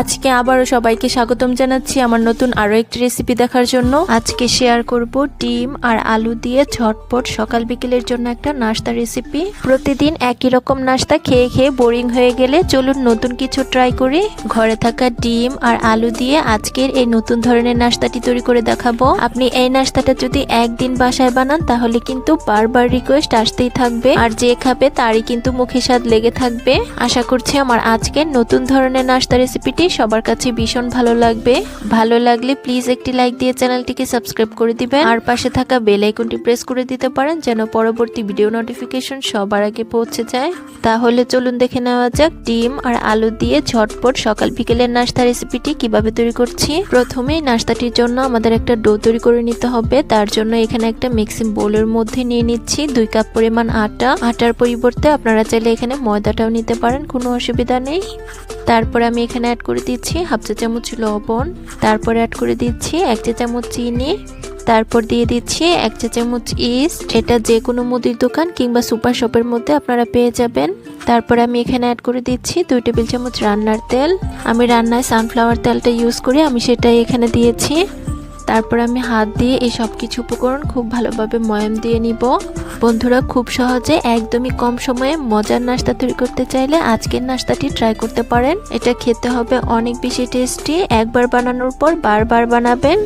আজকে আবারও সবাইকে স্বাগতম জানাচ্ছি আমার নতুন আরও একটি রেসিপি দেখার জন্য। আজকে শেয়ার করব ডিম আর আলু দিয়ে ঝটপট সকাল বিকেলের জন্য একটা নাস্তা রেসিপি প্রতিদিন একই রকম নাস্তা খেয়ে খেয়ে বোরিং হয়ে গেলে চলুন নতুন কিছু ট্রাই করি। ঘরে থাকা ডিম আর আলু দিয়ে আজকের এই নতুন ধরনের নাস্তাটি তৈরি করে দেখাবো। আপনি এই নাস্তাটা যদি একদিন বাসায় বানান, তাহলে কিন্তু বারবার রিকোয়েস্ট আসতেই থাকবে। আর যে খাবে, তারই কিন্তু মুখে স্বাদ লেগে থাকবে। আশা করছি আমার আজকের নতুন ধরনের নাস্তা রেসিপিটি সবার কাছে ভীষণ ভালো লাগবে। ভালো লাগলে প্লিজ একটি লাইক দিয়ে চ্যানেলটিকে সাবস্ক্রাইব করে দিবেন। আর পাশে থাকা বেল আইকনটি প্রেস করে দিতে পারেন যেন পরবর্তী ভিডিও নোটিফিকেশন সবার আগে পৌঁছে যায়। তাহলে চলুন দেখে নেওয়া যাক ডিম আর আলু দিয়ে ঝটপট সকাল বিকেলের নাস্তা রেসিপিটি কীভাবে তৈরি করছি। প্রথমেই নাস্তাটির জন্য আমাদের একটা ডো তৈরি করে নিতে হবে। তার জন্য এখানে একটা মিক্সিং বোলের মধ্যে নিয়ে নিচ্ছি দুই কাপ পরিমাণ আটা। আটার পরিবর্তে আপনারা চাইলে এখানে ময়দাটাও নিতে পারেন, কোনো অসুবিধা নেই। তারপর আমি এখানে অ্যাড করে দিচ্ছি, হাফ চা চামচ লবণ, তারপর অ্যাড করে দিচ্ছি এক চা চামচ চিনি, তারপর দিয়ে দিচ্ছি এক চা চামচ ইস্ট এটা যে কোনো মুদির দোকান কিংবা সুপার শপের মধ্যে আপনারা পেয়ে যাবেন। তারপর আমি এখানে অ্যাড করে দিচ্ছি দুই টেবিল চামচ রান্নার তেল। আমি রান্নায় সানফ্লাওয়ার তেলটা ইউজ করি আমি সেটাই এখানে দিয়েছি। তারপর আমি হাত দিয়ে এই সব কিছু উপকরণ খুব ভালোভাবে ময়াম দিয়ে নিব। বন্ধুরা, খুব সহজে একদমই কম সময়ে মজার নাস্তা তৈরি করতে চাইলে আজকের নাস্তাটি ট্রাই করতে পারেন। এটা খেতে হবে অনেক বেশি টেস্টি একবার বানানোর পর বারবার বানাবেন।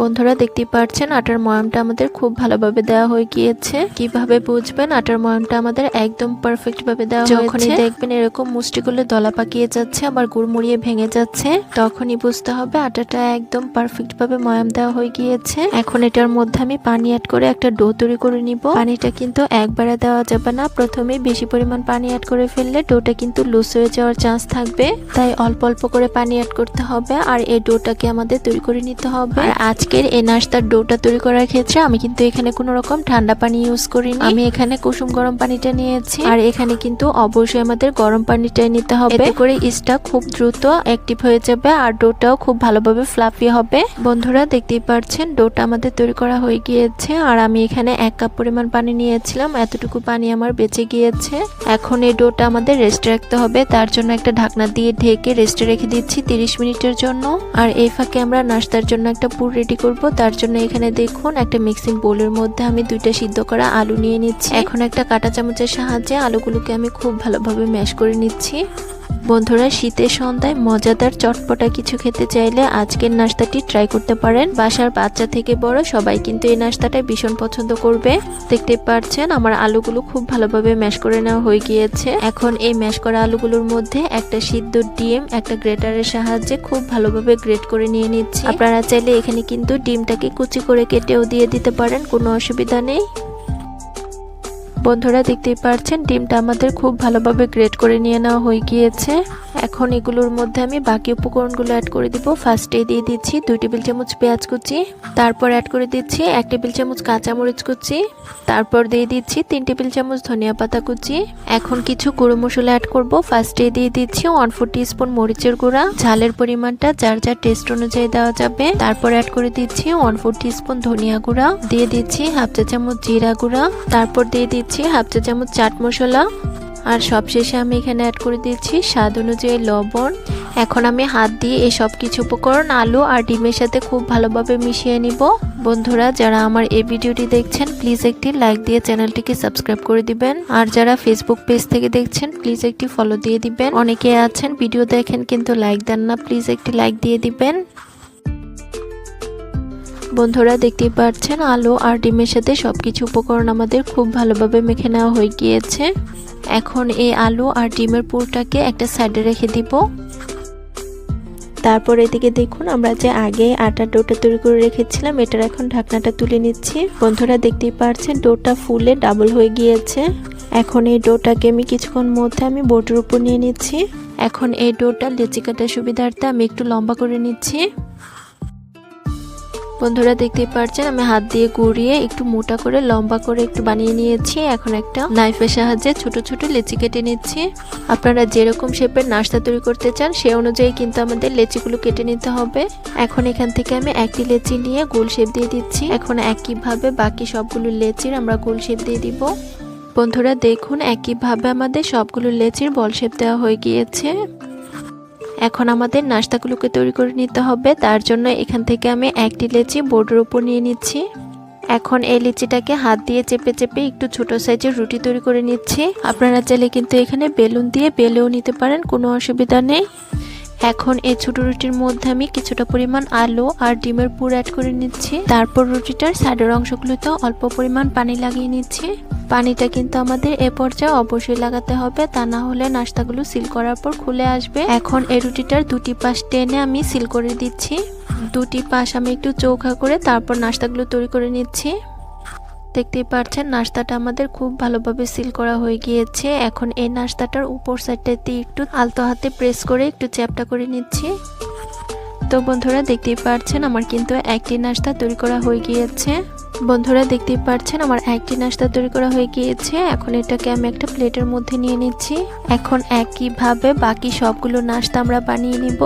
বন্ধুরা দেখতেই পাচ্ছেন আটার ময়ামটা আমাদের খুব ভালোভাবে দেওয়া হয়ে গিয়েছে। কীভাবে বুঝবেন? আটার ময়ামটা আমাদের একদম পারফেক্ট ভাবে দেওয়া হয়েছে। যখনই দেখবেন এরকম মুষ্টিগুলো দলা পাকিয়ে যাচ্ছে আবার গুড়মুড়িয়ে ভেঙে যাচ্ছে তখনই বুঝতে হবে আটাটা একদম পারফেক্ট ভাবে ময়াম দেওয়া হয়ে গিয়েছে। এখন এটার মধ্যে আমি পানি অ্যাড করে একটা ডো তৈরি করে নিব। পানিটা কিন্তু একবারে দেওয়া যাবে না। প্রথমে বেশি পরিমাণ পানি অ্যাড করে ফেললে ডোটা কিন্তু লুজ হয়ে যাওয়ার চান্স থাকবে। তাই অল্প অল্প করে পানি অ্যাড করতে হবে আর এই ডোটাকে আমাদের তৈরি করে নিতে হবে। আর আজকের এই নাস্তার ডোটা তৈরি করার ক্ষেত্রে আমি কিন্তু এখানে কোনো রকম ঠান্ডা পানি ইউজ করিনি। আমি এখানে কুসুম গরম পানিটা নিয়েছি। আর এখানে কিন্তু অবশ্যই আমাদের গরম পানিটাই নিতে হবে। এতে করে ইস্টটা খুব দ্রুত অ্যাক্টিভ হয়ে যাবে আর ডোটাও খুব ভালোভাবে ফ্লাফি হবে। বন্ধুরা দেখতেই পাচ্ছেন ডোটা আমাদের তৈরি করা হয়ে গিয়েছে। আর আমি এখানে এক কাপ পরিমাণ পানি নিয়েছিলাম। এতটুকু পানি আমার বেঁচে গিয়েছে। এখন এই ডোটা আমাদের রেস্টে রাখতে হবে। তার জন্য একটা ঢাকনা দিয়ে ঢেকে রেস্টে রেখে দিচ্ছি তিরিশ মিনিটের জন্য। আর এই ফাঁকে আমরা নাস্তার জন্য একটা পুর রেডি করব। তার জন্য এখানে দেখুন, একটা মিক্সিং বোলের মধ্যে আমি দুইটা সিদ্ধ করা আলু নিয়ে নিচ্ছি। এখন একটা কাটা চামচের সাহায্যে আলুগুলোকে আমি খুব ভালোভাবে ম্যাশ করে নিচ্ছি। বন্ধুরা, শীতের সন্ধ্যায় মজাদার চটপটা কিছু খেতে চাইলে আজকের নাস্তাটি ট্রাই করতে পারেন। বাসার বাচ্চা থেকে বড় সবাই কিন্তু এই নাস্তাটা ভীষণ পছন্দ করবে। দেখতে পাচ্ছেন, আমার আলুগুলো খুব ভালোভাবে ম্যাশ করে নেওয়া হয়ে গিয়েছে। এখন এই ম্যাশ করা আলুগুলোর মধ্যে একটা সিদ্ধ ডিম, একটা গ্রেটারের সাহায্যে খুব ভালোভাবে গ্রেট করে নিয়ে নিচ্ছি। আপনারা চাইলে এখানে কিন্তু ডিমটাকে কুচি করে কেটেও দিয়ে দিতে পারেন, কোনো অসুবিধা নেই। বন্ধুরা দেখতেই পাচ্ছেন ডিমটা আমাদের খুব ভালোভাবে গ্রেট করে নিয়ে নেওয়া হয়ে গিয়েছে। এখন এগুলোর মধ্যে আমি বাকি উপকরণগুলো অ্যাড করে দিব। ফার্স্টে দিয়ে দিচ্ছি দুই টেবিল চামচ পেঁয়াজ কুচি, তারপর অ্যাড করে দিচ্ছি এক টেবিল চামচ কাঁচামরিচ কুচি, তারপর দিয়ে দিচ্ছি তিন টেবিল চামচ ধনিয়া পাতা কুচি। এখন কিছু গুঁড়ো মশলা অ্যাড করব। ফার্স্টে দিয়ে দিচ্ছি ওয়ান ফোর স্পুন মরিচের গুঁড়া। ঝালের পরিমাণটা যার যার টেস্ট অনুযায়ী দেওয়া যাবে। তারপর অ্যাড করে দিচ্ছি ওয়ান ফোর স্পুন ধনিয়া গুঁড়া। দিয়ে দিচ্ছি হাফ চা চামচ জিরা গুঁড়া। তারপর দিয়ে দিচ্ছি হাফ চা চামচ চাট মশলা। আর সবশেষে আমি এখানে অ্যাড করে দিচ্ছি স্বাদ অনুযায়ী লবণ। এখন আমি হাত দিয়ে এই সব কিছু উপকরণ আলু আর ডিমের সাথে খুব ভালোভাবে মিশিয়ে নিব। বন্ধুরা, যারা আমার এই ভিডিওটি দেখছেন প্লিজ একটি লাইক দিয়ে চ্যানেলটিকে সাবস্ক্রাইব করে দিবেন। আর যারা ফেসবুক পেজ থেকে দেখছেন প্লিজ একটি ফলো দিয়ে দিবেন। অনেকে আছেন ভিডিও দেখেন কিন্তু লাইক দেন না প্লিজ একটি লাইক দিয়ে দিবেন। বন্ধুরা দেখতেই পাচ্ছেন, আলু আর ডিমের সাথে সবকিছু উপকরণ আমাদের খুব ভালোভাবে মেখে নেওয়া হয়ে গিয়েছে। এখন এই আলু আর ডিমের পুরটাকে একটা সাইডে রেখে দিব। তারপর এদিকে দেখুন, আমরা যে আগে আটার ডোটা তৈরি করে রেখেছিলাম, এটার এখন ঢাকনাটা তুলে নিচ্ছি। বন্ধুরা দেখতেই পাচ্ছেন, ডোটা ফুলে ডাবল হয়ে গিয়েছে। এখন এই ডোটাকে আমি কিছুক্ষণ মধ্যে আমি বোটের উপর নিয়ে নিচ্ছি। এখন এই ডোটা লেচি কাটার সুবিধার্থে আমি একটু লম্বা করে নিচ্ছি। বন্ধুরা দেখতেই পারছেন, আমি হাত দিয়ে গুড়িয়ে একটু মোটা করে, লম্বা করে একটু বানিয়ে নিয়েছি। এখন একটা নাইফের সাহায্যে ছোট ছোট লেচি কেটে নিচ্ছি। আপনারা যেরকম শেপের নাস্তা তৈরি করতে চান, সে অনুযায়ী কিন্তু আমাদের লেচিগুলো কেটে নিতে হবে। এখন এখান থেকে আমি একটি লেচি নিয়ে গোল শেপ দিয়ে দিচ্ছি। এখন একইভাবে বাকি সবগুলো লেচির আমরা গোল শেপ দিয়ে দিব। বন্ধুরা দেখুন, একইভাবে আমাদের সবগুলো লেচির বল শেপ দেওয়া হয়ে গিয়েছে। এখন আমাদের নাস্তাগুলোকে তৈরি করে নিতে হবে, তার জন্য এখান থেকে আমি একটি লেচি বোর্ডের উপর নিয়ে নিচ্ছি। এখন এই লিচিটাকে হাত দিয়ে চেপে চেপে একটু ছোট সাইজের রুটি তৈরি করে নিচ্ছি। আপনারা চাইলে কিন্তু এখানে বেলুন দিয়ে বেলেও নিতে পারেন, কোনো অসুবিধা নেই। এখন এই ছোট রুটির মধ্যে আমি কিছুটা পরিমাণ আলু আর ডিমের পুর অ্যাড করে নিচ্ছি। তারপর রুটিটার সাইডের অংশগুলোতে অল্প পরিমাণ পানি লাগিয়ে নিচ্ছি। পানিটা কিন্তু আমাদের এ পর্যায়ে অবশ্যই লাগাতে হবে। তা না হলে নাস্তাগুলো সিল করার পর খুলে আসবে। এখন এই রুটিটার দুটি পাশ টেনে আমি সিল করে দিচ্ছি। দুটি পাশ আমি একটু চৌখা করে তারপর নাস্তাগুলো তৈরি করে নিচ্ছি। দেখতেই পাচ্ছেন নাস্তাটা আমাদের খুব ভালোভাবে সিল করা হয়ে গিয়েছে। এখন এই নাস্তাটার উপর সাইডটাতে একটু আলতো হাতে প্রেস করে একটু চ্যাপটা করে নিচ্ছি। তো বন্ধুরা, দেখতেই পাচ্ছেন আমার কিন্তু একটি নাস্তা তৈরি করা হয়ে গিয়েছে। বন্ধুরা দেখতেই পাচ্ছেন আমার একটি নাস্তা তৈরি করা হয়ে গিয়েছে। এখন এটাকে আমি একটা প্লেটের মধ্যে নিয়ে নিচ্ছি। এখন একইভাবে বাকি সবগুলো নাস্তা আমরা বানিয়ে নিব।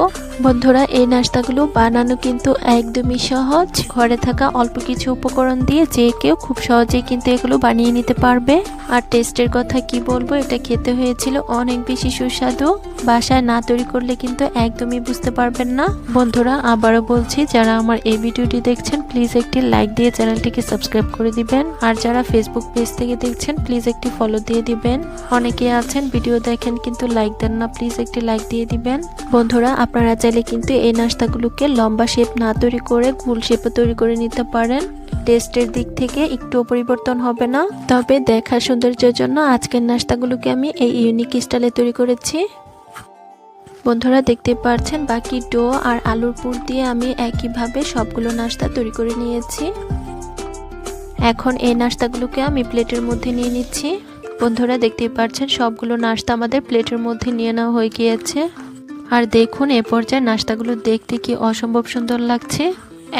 বন্ধুরা, এই নাস্তাগুলো বানানো কিন্তু একদমই সহজ। ঘরে থাকা অল্প কিছু উপকরণ দিয়ে যে কেউ খুব সহজেই কিন্তু এগুলো বানিয়ে নিতে পারবে। আর টেস্টের কথা কি বলব, এটা খেতে হয়েছিল অনেক বেশি সুস্বাদু। বাসায় না তৈরি করলে কিন্তু একদমই বুঝতে পারবেন না। বন্ধুরা, আবারও বলছি, যারা আমার এই ভিডিওটি দেখছেন, প্লিজ একটি লাইক দিয়ে চ্যানেলটিকে সাবস্ক্রাইব করে দিবেন। আর যারা ফেসবুক পেজ থেকে দেখছেন, প্লিজ একটি ফলো দিয়ে দিবেন। অনেকে আছেন, ভিডিও দেখেন কিন্তু লাইক দেন না, প্লিজ একটি লাইক দিয়ে দিবেন। বন্ধুরা, আপনারা চাইলে কিন্তু এই নাস্তাগুলোকে লম্বা শেপ না তৈরি করে গোল শেপে তৈরি করে নিতে পারেন। টেস্টের দিক থেকে একটু পরিবর্তন হবে না। তবে দেখার সৌন্দর্যের জন্য আজকের নাস্তাগুলোকে আমি এই ইউনিক স্টাইলে তৈরি করেছি। বন্ধুরা, দেখতে পাচ্ছেন বাকি ডো আর আলুর পুর দিয়ে আমি একইভাবে সবগুলো নাস্তা তৈরি করে নিয়েছি। এখন এই নাস্তাগুলোকে আমি প্লেটের মধ্যে নিয়ে নিচ্ছি। বন্ধুরা, দেখতেই পাচ্ছেন সবগুলো নাস্তা আমাদের প্লেটের মধ্যে নিয়ে নেওয়া হয়ে গিয়েছে। আর দেখুন, এ পর্যায়ে নাস্তাগুলো দেখতে কি অসম্ভব সুন্দর লাগছে।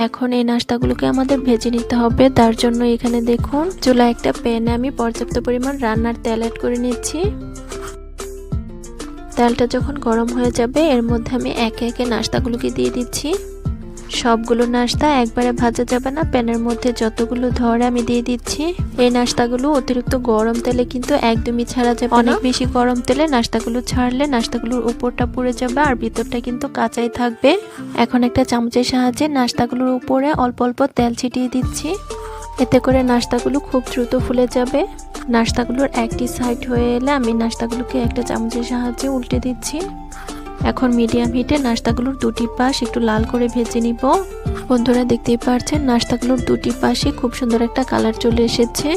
এখন এই নাস্তাগুলোকে আমাদের ভেজে নিতে হবে। তার জন্য এখানে দেখুন চুলা একটা প্যানে আমি পর্যাপ্ত পরিমাণ রান্নার তেল অ্যাড করে নিচ্ছি। তেলটা যখন গরম হয়ে যাবে, এর মধ্যে আমি একে একে নাস্তাগুলোকে দিয়ে দিচ্ছি। সবগুলো নাস্তা একবারে ভাজা যাবে না প্যানের মধ্যে যতগুলো ধরে আমি দিয়ে দিচ্ছি। এই নাস্তাগুলো অতিরিক্ত গরম তেলে কিন্তু একদমই ছাড়া যাবে অনেক বেশি গরম তেলে নাস্তাগুলো ছাড়লে নাস্তাগুলোর উপরটা পুড়ে যাবে আর ভিতরটা কিন্তু কাঁচাই থাকবে। এখন একটা চামচের সাহায্যে নাস্তাগুলোর উপরে অল্প অল্প তেল ছিটিয়ে দিচ্ছি। এতে করে নাস্তাগুলো খুব দ্রুত ফুলে যাবে। নাস্তাগুলোর একটি সাইড হয়ে এলে আমি নাস্তাগুলোকে একটা চামচের সাহায্যে উল্টে দিচ্ছি। এখন মিডিয়াম হিটে নাস্তাগুলোর দুটি পাশ একটু লাল করে ভেজে নিব। বন্ধুরা দেখতেই পাচ্ছেন নাস্তাগুলোর দুটি পাশে খুব সুন্দর একটা কালার চলে এসেছে।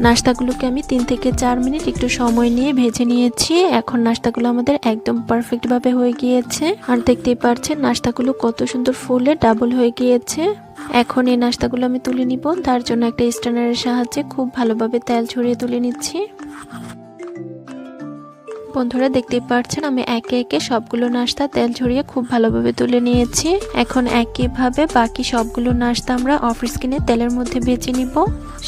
নাস্তাগুলোকে আমি তিন থেকে চার মিনিট একটু সময় নিয়ে ভেজে নিয়েছি। এখন নাস্তাগুলো আমাদের একদম পারফেক্টভাবে হয়ে গিয়েছে। আর দেখতেই পাচ্ছেন নাস্তাগুলো কত সুন্দর ফুলে ডাবল হয়ে গিয়েছে। এখন এই নাস্তাগুলো আমি তুলে নিব। তার জন্য একটা স্ট্যান্ডারের সাহায্যে খুব ভালোভাবে তেল ছড়িয়ে তুলে নিচ্ছি। বন্ধুরা দেখতেই পাচ্ছেন আমি একে একে সবগুলো নাস্তা তেল ঝরিয়ে খুব ভালোভাবে তুলে নিয়েছি। এখন একইভাবে বাকি সবগুলো নাস্তা আমরা অফ স্কিনে তেলের মধ্যে ভেজে নিব।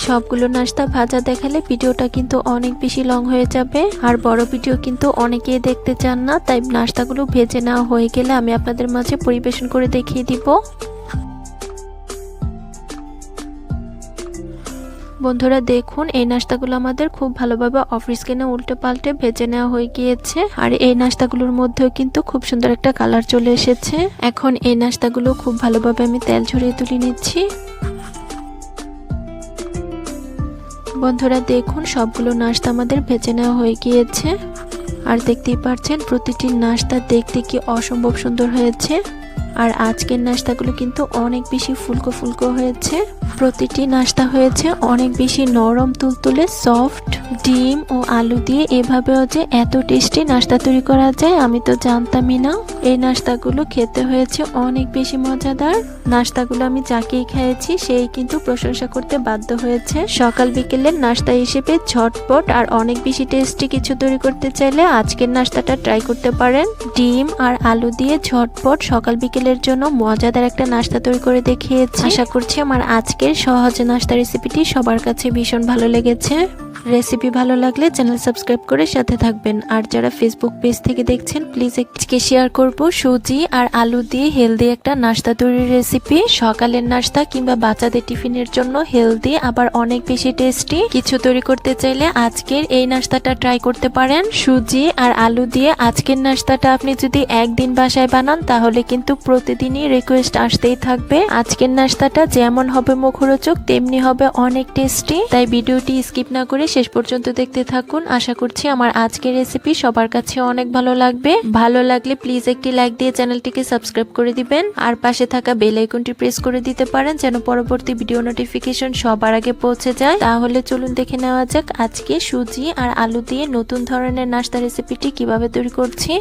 সবগুলো নাস্তা ভাজা দেখালে ভিডিওটা কিন্তু অনেক বেশি লং হয়ে যাবে। আর বড় ভিডিও কিন্তু অনেকেই দেখতে চান না, তাই নাস্তাগুলো ভেজে নেওয়া হয়ে গেলে আমি আপনাদের মাঝে পরিবেশন করে দেখিয়ে দিব। বন্ধুরা দেখুন, এই নাস্তাগুলো আমাদের খুব ভালোভাবে অফ স্কিনে উল্টে পাল্টে ভেজে নেওয়া হয়ে গিয়েছে। আর এই নাস্তাগুলোর মধ্যেও কিন্তু খুব সুন্দর একটা কালার চলে এসেছে। এখন এই নাস্তাগুলো খুব ভালোভাবে আমি তেল ঝরিয়ে তুলে নিচ্ছি। বন্ধুরা দেখুন, সবগুলো নাস্তা আমাদের ভেজে নেওয়া হয়ে গিয়েছে। আর দেখতেই পাচ্ছেন, প্রতিটি নাস্তা দেখতে কি অসম্ভব সুন্দর হয়েছে। আর আজকের নাস্তাগুলো কিন্তু অনেক বেশি ফুলকো ফুলকো হয়েছে। প্রতিটি নাস্তা হয়েছে অনেক বেশি নরম, তুলতুলে, সফট, ডিম ও আলু দিয়ে। এভাবেও যে এত টেস্টি নাস্তা তৈরি করা যায়, আমি তো জানতামই না। এই নাস্তাগুলো খেতে হয়েছে অনেক বেশি মজাদার। নাস্তাগুলো আমি যাকেই খেয়েছি, সেই কিন্তু প্রশংসা করতে বাধ্য হয়েছে। সকাল বিকেলের নাস্তা হিসেবে ঝটপট আর অনেক বেশি টেস্টি কিছু তৈরি করতে চাইলে আজকের নাস্তাটা ট্রাই করতে পারেন। ডিম আর আলু দিয়ে ঝটপট সকাল বিকেলের জন্য মজাদার একটা নাস্তা তৈরি করে দেখিয়েছি। আশা করছি আমার আজকের সহজ নাস্তা রেসিপিটি সবার কাছে ভীষণ ভালো লেগেছে। রেসিপি ভালো লাগলে চ্যানেল সাবস্ক্রাইব করে সাথে থাকবেন। আর যারা ফেসবুক পেজ থেকে দেখছেন প্লিজ আজকে শেয়ার করব। সুজি আর আলু দিয়ে হেলদি একটা নাস্তা তৈরির রেসিপি সকালের নাস্তা কিংবা বাচ্চাদের টিফিনের জন্য হেলদি আবার অনেক বেশি টেস্টি কিছু তৈরি করতে চাইলে আজকের এই নাস্তাটা ট্রাই করতে পারেন। সুজি আর আলু দিয়ে আজকের নাস্তাটা আপনি যদি একদিন বাসায় বানান, তাহলে কিন্তু প্রতিদিনই রিকোয়েস্ট আসতেই থাকবে। আজকের নাস্তাটা যেমন হবে মুখরোচক, তেমনি হবে অনেক টেস্টি তাই ভিডিওটি স্কিপ না করে শেষ পর্যন্ত দেখতে থাকুন। আশা করছি আমার আজকের রেসিপি সবার কাছে অনেক ভালো লাগবে। ভালো লাগলে প্লিজ একটি লাইক দিয়ে চ্যানেলটিকে সাবস্ক্রাইব করে দিবেন। আর পাশে থাকা বেল আইকনটি প্রেস করে দিতে পারেন যেন পরবর্তী ভিডিও নোটিফিকেশন সবার আগে পৌঁছে যায়। তাহলে চলুন দেখে নেওয়া যাক আজকে সুজি আর আলু দিয়ে নতুন ধরনের নাস্তা রেসিপিটি কীভাবে তৈরি করছি।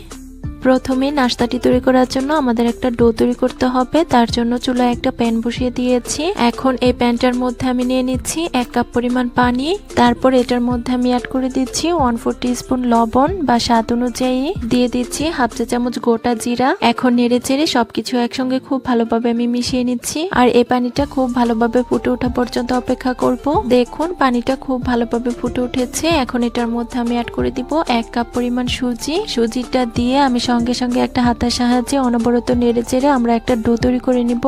প্রথমে নাস্তাটি তৈরি করার জন্য আমাদের একটা ডো তৈরি করতে হবে। তার জন্য চুলায় একটা প্যান বসিয়ে দিয়েছি। এখন এই প্যানটার মধ্যে আমি নিয়ে নিচ্ছি এক কাপ পরিমাণ পানি। তারপর এটার মধ্যে আমি অ্যাড করে দিচ্ছি ওয়ান ফোর স্পুন লবণ বা স্বাদ অনুযায়ী। দিয়ে দিচ্ছি হাফ চা চামচ গোটা জিরা। এখন নেড়ে চেড়ে সবকিছু একসঙ্গে খুব ভালোভাবে আমি মিশিয়ে নিচ্ছি। আর এই পানিটা খুব ভালোভাবে ফুটে ওঠা পর্যন্ত অপেক্ষা করব। দেখুন, পানিটা খুব ভালোভাবে ফুটে উঠেছে। এখন এটার মধ্যে আমি অ্যাড করে দিব এক কাপ পরিমাণ সুজি। সুজিটা দিয়ে আমি সঙ্গে সঙ্গে একটা হাতের সাহায্যে অনবরত নেড়ে চেড়ে আমরা একটা ডো তৈরি করে নিব।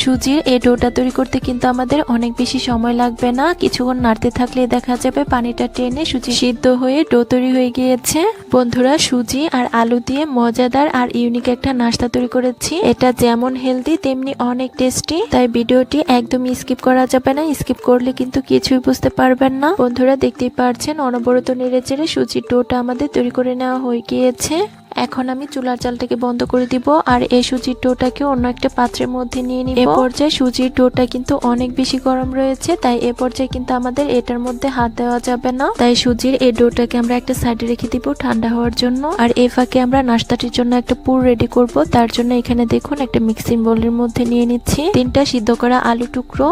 সুজির এই ডোটা তৈরি করতে কিন্তু আমাদের অনেক বেশি সময় লাগবে না। কিছুক্ষণ নাড়তে থাকলে দেখা যাবে পানিটা টেনে সুজি সিদ্ধ হয়ে ডো তৈরি হয়ে গিয়েছে। বন্ধুরা, সুজি আর আলু দিয়ে মজাদার আর ইউনিক একটা নাস্তা তৈরি করেছি। এটা যেমন হেলদি, তেমনি অনেক টেস্টি। তাই ভিডিওটি একদম স্কিপ করা যাবে না। স্কিপ করলে কিন্তু কিছুই বুঝতে পারবেন না। বন্ধুরা, দেখতেই পারছেন, অনবরত নেড়ে চেড়ে সুজির ডোটা আমাদের তৈরি করে নেওয়া হয়ে গিয়েছে। এখন আমি চুলার চালটাকে বন্ধ করে দিব আর এই সুজির ডোটাকে অন্য একটা পাত্রের মধ্যে নিয়ে নিব। এ পর্যায়ে সুজির ডোটা কিন্তু অনেক বেশি গরম রয়েছে তাই এ পর্যায়ে কিন্তু আমাদের এটার মধ্যে হাত দেওয়া যাবে না। তাই সুজির এই ডোটাকে আমরা একটা সাইডে রেখে দিব ঠান্ডা হওয়ার জন্য। আর এ ফাঁকে আমরা নাস্তাটির জন্য একটা পুর রেডি করব। তার জন্য এখানে দেখুন একটা মিক্সিং বোলের মধ্যে নিয়ে নিচ্ছি। তিনটা সিদ্ধ করা আলু টুকরো।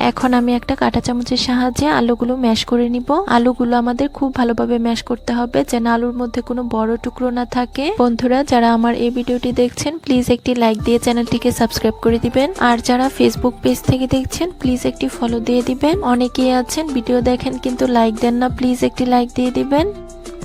এখন আমি একটা কাঁটা চামচের সাহায্যে আলুগুলো ম্যাশ করে নিব। আলুগুলো আমাদের খুব ভালোভাবে ম্যাশ করতে হবে যেন আলুর মধ্যে কোনো বড় টুকরো না থাকে। বন্ধুরা, যারা আমার এই ভিডিওটি দেখছেন, প্লিজ একটি লাইক দিয়ে চ্যানেলটিকে সাবস্ক্রাইব করে দিবেন। আর যারা ফেসবুক পেজ থেকে দেখছেন, প্লিজ একটি ফলো দিয়ে দিবেন। অনেকেই আছেন, ভিডিও দেখেন কিন্তু লাইক দেন না, প্লিজ একটি লাইক দিয়ে দিবেন।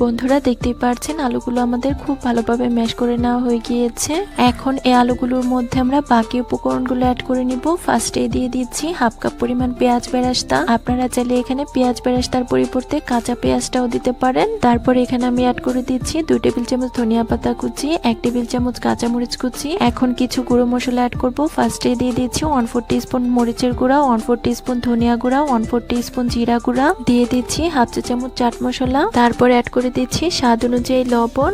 বন্ধুরা দেখতেই পারছেন, আলুগুলো আমাদের খুব ভালোভাবে ম্যাশ করে নেওয়া হয়ে গিয়েছে। এখন এই আলুগুলোর মধ্যে আমরা বাকি উপকরণগুলো অ্যাড করে নিব। ফার্স্টে দিয়ে দিচ্ছি হাফ কাপ পরিমাণ পেঁয়াজ বেরাস্তা। আপনারা চাইলে এখানে পেঁয়াজ বেরাস্তার পরিবর্তে কাঁচা পেঁয়াজটাও দিতে পারেন। তারপর এখানে আমি অ্যাড করে দিচ্ছি দুই টেবিল চামচ ধনিয়া পাতা কুচি, এক টেবিল চামচ কাঁচামরিচ কুচি। এখন কিছু গুঁড়ো মশলা অ্যাড করব। ফার্স্টে দিয়ে দিচ্ছি ওয়ান ফোর স্পুন মরিচের গুঁড়া ওয়ান ফোর স্পুন ধনিয়া গুঁড়া ওয়ান ফোর স্পুন জিরা গুঁড়া। দিয়ে দিচ্ছি হাফ চা চামচ চাট মশলা। তারপর অ্যাড দিচ্ছি স্বাদ অনুযায়ী লবণ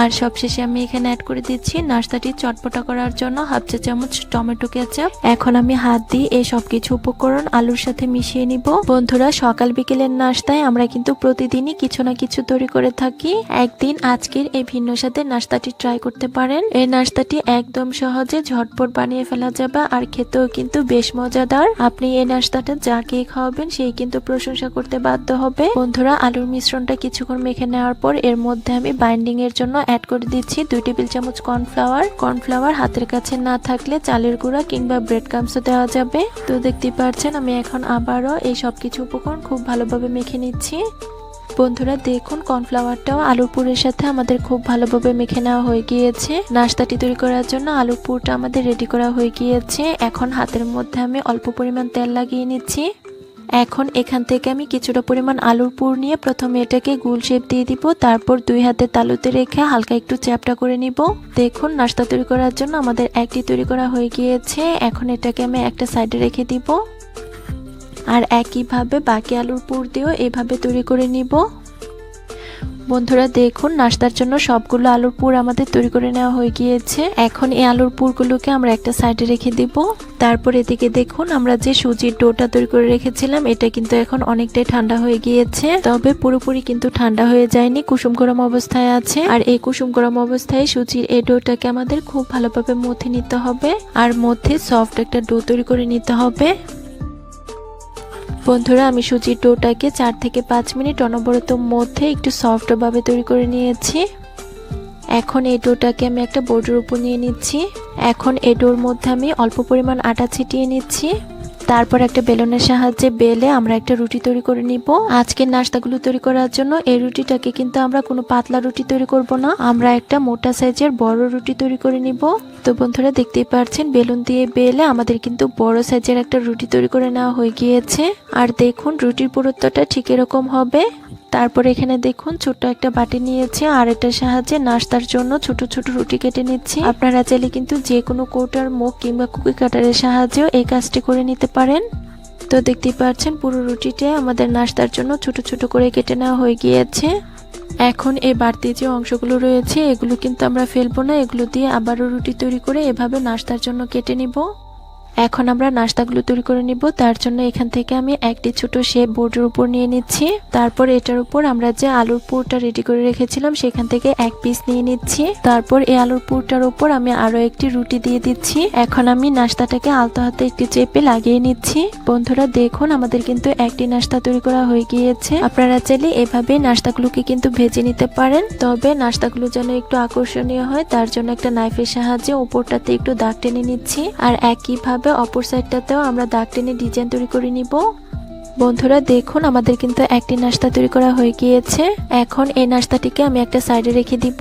আর সবশেষে আমি এখানে অ্যাড করে দিচ্ছি নাস্তাটি চটপটা করার জন্য হাফ চা চামচ টমেটো কেচাপ। এখন আমি হাত দিয়ে এই সবকিছু উপকরণ আলুর সাথে মিশিয়ে নিব। বন্ধুরা, সকাল বিকেলের নাস্তায় আমরা কিন্তু প্রতিদিনই কিছু না কিছু তৈরি করে থাকি। একদিন আজকের এই ভিন্ন সাথে নাস্তাটি ট্রাই করতে পারেন। এই নাস্তাটি একদম সহজে ঝটপট বানিয়ে ফেলা যাবে আর খেতেও কিন্তু বেশ মজাদার। আপনি এই নাস্তাটা যাকে খাওয়াবেন সেই কিন্তু প্রশংসা করতে বাধ্য হবে। বন্ধুরা, আলুর মিশ্রণটা কিছুক্ষণ মেখে নেওয়ার পর এর মধ্যে আমি বাইন্ডিং এর জন্য অ্যাড করে দিচ্ছি দুই টেবিল চামচ কর্নফ্লাওয়ার কর্নফ্লাওয়ার হাতের কাছে না থাকলে চালের গুঁড়া কিংবা ব্রেড ক্রামসও দেওয়া যাবে। তো দেখতেই পাচ্ছেন আমি এখন আবারও এই সব কিছু উপকরণ খুব ভালোভাবে মেখে নিচ্ছি। বন্ধুরা, দেখুন কর্নফ্লাওয়ারটাও আলুর পুরের সাথে আমাদের খুব ভালোভাবে মেখে নেওয়া হয়ে গিয়েছে। নাস্তাটি তৈরি করার জন্য আলুর পুরটা আমাদের রেডি করা হয়ে গিয়েছে। এখন হাতের মধ্যে আমি অল্প পরিমাণ তেল লাগিয়ে নিচ্ছি। এখন এখান থেকে আমি কিছুটা পরিমাণ আলুর পুর নিয়ে প্রথমে এটাকে গোল শেপ দিয়ে দিব, তারপর দুই হাতে তালুতে রেখে হালকা একটু চ্যাপটা করে নিব। দেখুন, নাস্তা তৈরি করার জন্য আমাদের একটি তৈরি করা হয়ে গিয়েছে। এখন এটাকে আমি একটা সাইডে রেখে দিব। আর একইভাবে বাকি আলুর পুর দিয়েও এভাবে তৈরি করে নিব। বন্ধুরা দেখুন, নাস্তার জন্য সবগুলো আলুর পুর আমাদের তৈরি করে নেওয়া হয়ে গিয়েছে। এখন এই আলুর পুরগুলোকে আমরা একটা সাইডে রেখে দিব। তারপর এদিকে দেখুন, আমরা যে সুজির ডোটা তৈরি করে রেখেছিলাম, এটা কিন্তু এখন অনেকটাই ঠান্ডা হয়ে গিয়েছে। তবে পুরোপুরি কিন্তু ঠান্ডা হয়ে যায়নি, কুসুম গরম অবস্থায় আছে। আর এই কুসুম গরম অবস্থায় সুজির এই ডোটাকে আমাদের খুব ভালোভাবে মথে নিতে হবে। আর মধ্যে সফট একটা ডো তৈরি করে নিতে হবে। বন্ধুরা, আমি সুজির ডোটাকে চার থেকে পাঁচ মিনিট অনবরত মধ্যে একটু সফটভাবে তৈরি করে নিয়েছি। এখন এই ডোটাকে আমি একটা বোর্ডের উপর নিয়ে নিচ্ছি। এখন এই ডোর মধ্যে আমি অল্প পরিমাণ আটা ছিটিয়ে নিচ্ছি। তারপর একটা বেলুনের সাহায্যে বেলে আমরা একটা রুটি তৈরি করে নিব। আজকের নাস্তাগুলো তৈরি করার জন্য এই রুটিটাকে কিন্তু আমরা কোনো পাতলা রুটি তৈরি করব না। আমরা একটা মোটা সাইজের বড় রুটি তৈরি করে নিব। তো বন্ধুরা দেখতেই পাচ্ছেন বেলুন দিয়ে বেলে আমাদের কিন্তু বড় সাইজের একটা রুটি তৈরি করে নেওয়া হয়ে গিয়েছে। আর দেখুন রুটির পুরুত্বটা ঠিক এরকম হবে। তারপর এখানে দেখুন, ছোট্ট একটা বাটি নিয়েছি, আর এটার সাহায্যে নাস্তার জন্য ছোট ছোট রুটি কেটে নিচ্ছি। আপনারা চাইলে কিন্তু যে কোনো কৌটার মুখ কিংবা কুকি কাটারের সাহায্যেও এই কাজটি করে নিতে পারেন। তো দেখতেই পাচ্ছেন, পুরো রুটিটা আমাদের নাস্তার জন্য ছোট ছোট করে কেটে নেওয়া হয়ে গিয়েছে। এখন এই বাড়তি যে অংশগুলো রয়েছে, এগুলো কিন্তু আমরা ফেলব না, এগুলো দিয়ে আবারও রুটি তৈরি করে এভাবে নাস্তার জন্য কেটে নিব। এখন আমরা নাস্তাগুলো তৈরি করে নিব। তার জন্য এখান থেকে আমি একটি ছোট শেপ বোর্ডের উপর নিয়ে নিচ্ছি। তারপর এটার উপর আমরা যে আলুর পুরটা রেডি করে রেখেছিলাম, সেখান থেকে এক পিস নিয়ে নিচ্ছি। তারপর এই আলুর পুরটার উপর আমি আরও একটি রুটি দিয়ে দিচ্ছি। এখন আমি নাস্তাটাকে আলতো হাতে একটি চেপে লাগিয়ে নিচ্ছি। বন্ধুরা, দেখুন, আমাদের কিন্তু একটি নাস্তা তৈরি করা হয়ে গিয়েছে। আপনারা চাইলে এভাবে নাস্তাগুলোকে কিন্তু ভেজে নিতে পারেন। তবে নাস্তাগুলো যেন একটু আকর্ষণীয় হয়, তার জন্য একটা নাইফের সাহায্যে উপরটাতে একটু দাগ টেনে নিচ্ছি। আর একইভাবে অপর সাইডটাতেও আমরা দাগ টেনে ডিজাইন তৈরি করে নিব। বন্ধুরা, দেখুন, আমাদের কিন্তু একটি নাস্তা তৈরি করা হয়ে গিয়েছে। এখন এই নাস্তাটিকে আমি একটা সাইডে রেখে দিব।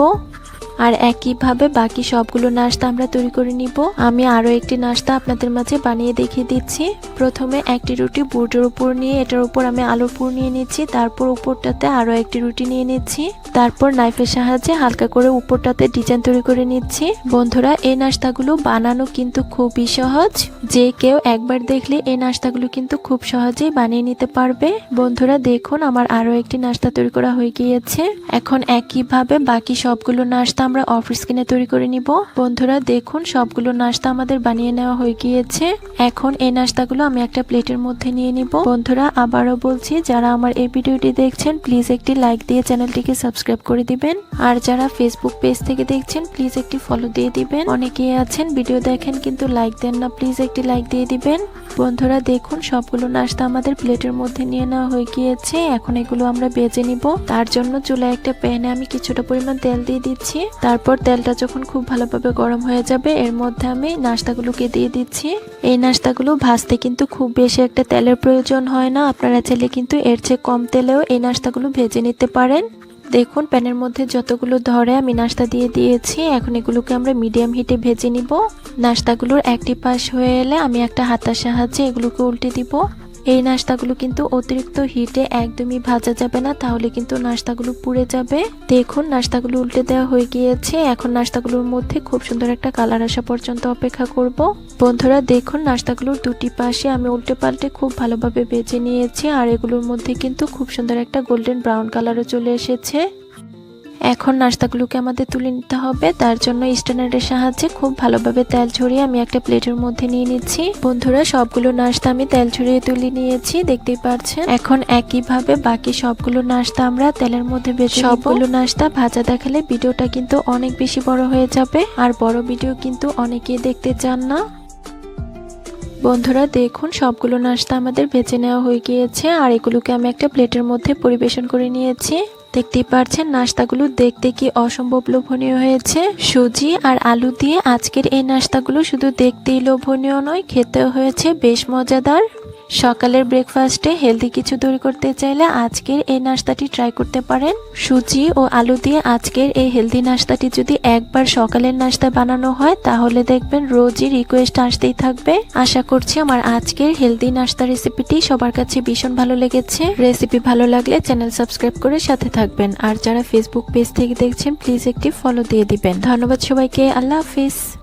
আর একইভাবে বাকি সবগুলো নাস্তা আমরা তৈরি করে নিব। আমি আরও একটি নাস্তা আপনাদের মাঝে বানিয়ে দেখিয়ে দিচ্ছি। প্রথমে একটি রুটি বোর্ডের উপর নিয়ে, এটার উপর আমি আলুর পুর নিয়ে নিচ্ছি, তারপর উপরটাতে আরও একটি রুটি নিয়ে নিচ্ছি। তারপর নাইফের সাহায্যে হালকা করে উপরটাতে ডিজাইন তৈরি করে নিচ্ছি। বন্ধুরা, এই নাস্তাগুলো বানানো কিন্তু খুবই সহজ। যে কেউ একবার দেখলে এই নাস্তাগুলো কিন্তু খুব সহজেই বানিয়ে নিতে পারবে। বন্ধুরা, দেখুন, আমার আরও একটি নাস্তা তৈরি করা হয়ে গিয়েছে। এখন একইভাবে বাকি সবগুলো নাস্তা আমরা অফ স্ক্রিনে তৈরি করে নিব। বন্ধুরা, দেখুন, সবগুলো নাস্তা আমাদের বানিয়ে নেওয়া হয়ে গিয়েছে। এখন এই নাস্তাগুলো আমি একটা প্লেটের মধ্যে নিয়ে নিব। বন্ধুরা, আবারও বলছি, যারা আমার এই ভিডিওটি দেখছেন প্লিজ একটি লাইক দিয়ে চ্যানেলটিকে সাবস্ক্রাইব করে দিবেন। আর যারা ফেসবুক পেজ থেকে দেখছেন প্লিজ একটি ফলো দিয়ে দিবেন। অনেকেই আছেন ভিডিও দেখেন, কিন্তু লাইক দেন না প্লিজ একটি লাইক দিয়ে দিবেন। বন্ধুরা, দেখুন, সবগুলো নাস্তা আমাদের প্লেটের মধ্যে নিয়ে নেওয়া হয়ে গিয়েছে। এখন এগুলো আমরা বেজে নিব। তার জন্য চুলায় একটা প্যানে আমি কিছুটা পরিমাণ তেল দিয়ে দিচ্ছি। তারপর তেলটা যখন খুব ভালোভাবে গরম হয়ে যাবে, এর মধ্যে আমি নাস্তাগুলোকে দিয়ে দিচ্ছি। এই নাস্তাগুলো ভাজতে কিন্তু খুব বেশি একটা তেলের প্রয়োজন হয় না। আপনারা চাইলে কিন্তু এর চেয়ে কম তেলেও এই নাস্তাগুলো ভেজে নিতে পারেন। দেখুন, প্যানের মধ্যে যতগুলো ধরে আমি নাস্তা দিয়ে দিয়েছি, এখন এগুলোকে আমরা মিডিয়াম হিটে ভেজে নিব। নাস্তাগুলোর একটি পাশ হয়ে এলে আমি একটা হাতার সাহায্যে এগুলোকে উল্টে দিব। এই নাস্তাগুলো কিন্তু অতিরিক্ত হিটে একদমই ভাজা যাবে না, তাহলে কিন্তু নাস্তাগুলো পুড়ে যাবে। দেখুন, নাস্তাগুলো উল্টে দেওয়া হয়ে গিয়েছে। এখন নাস্তাগুলোর মধ্যে খুব সুন্দর একটা কালার আসা পর্যন্ত অপেক্ষা করব। বন্ধুরা, দেখুন, নাস্তাগুলোর দুটি পাশে আমি উল্টে পাল্টে খুব ভালোভাবে বেজে নিয়েছি, আর এগুলোর মধ্যে কিন্তু খুব সুন্দর একটা গোল্ডেন ব্রাউন কালারও চলে এসেছে। এখন নাস্তাগুলোকে আমাদের তুলে নিতে হবে। তার জন্য স্ট্যান্ডারের সাহায্যে খুব ভালোভাবে তেল ছড়িয়ে আমি একটা প্লেটের মধ্যে নিয়ে নিচ্ছি। বন্ধুরা সবগুলো নাস্তা আমি তেল ছড়িয়ে তুলে নিয়েছি দেখতেই পাচ্ছেন। এখন একইভাবে বাকি সবগুলো নাস্তা আমরা তেলের মধ্যে বেজে সবগুলো নাস্তা ভাজা দেখালে ভিডিওটা কিন্তু অনেক বেশি বড় হয়ে যাবে আর বড় ভিডিও কিন্তু অনেকেই দেখতে চান না। বন্ধুরা দেখুন সবগুলো নাস্তা আমাদের বেছে নেওয়া হয়ে গিয়েছে আর এগুলোকে আমি একটা প্লেটের মধ্যে পরিবেশন করে নিয়েছি। দেখতেই পারছেন, নাস্তাগুলো দেখতে কি অসম্ভব লোভনীয় হয়েছে। সুজি আর আলু দিয়ে আজকের এই নাস্তাগুলো শুধু দেখতেই লোভনীয় নয়, খেতেও হয়েছে বেশ মজাদার। সকালের ব্রেকফাস্টে হেলদি কিছু তৈরি করতে চাইলে আজকের এই নাস্তাটি ট্রাই করতে পারেন। সুজি ও আলু দিয়ে আজকের এই হেলদি নাস্তাটি যদি একবার সকালের নাস্তা বানানো হয়, তাহলে দেখবেন রোজই রিকোয়েস্ট আসতেই থাকবে। আশা করছি আমার আজকের হেলদি নাস্তা রেসিপিটি সবার কাছে ভীষণ ভালো লেগেছে। রেসিপি ভালো লাগলে চ্যানেল সাবস্ক্রাইব করে সাথে থাকবেন। আর যারা ফেসবুক পেজ থেকে দেখছেন প্লিজ একটি ফলো দিয়ে দিবেন। ধন্যবাদ সবাইকে, আল্লাহ হাফিজ।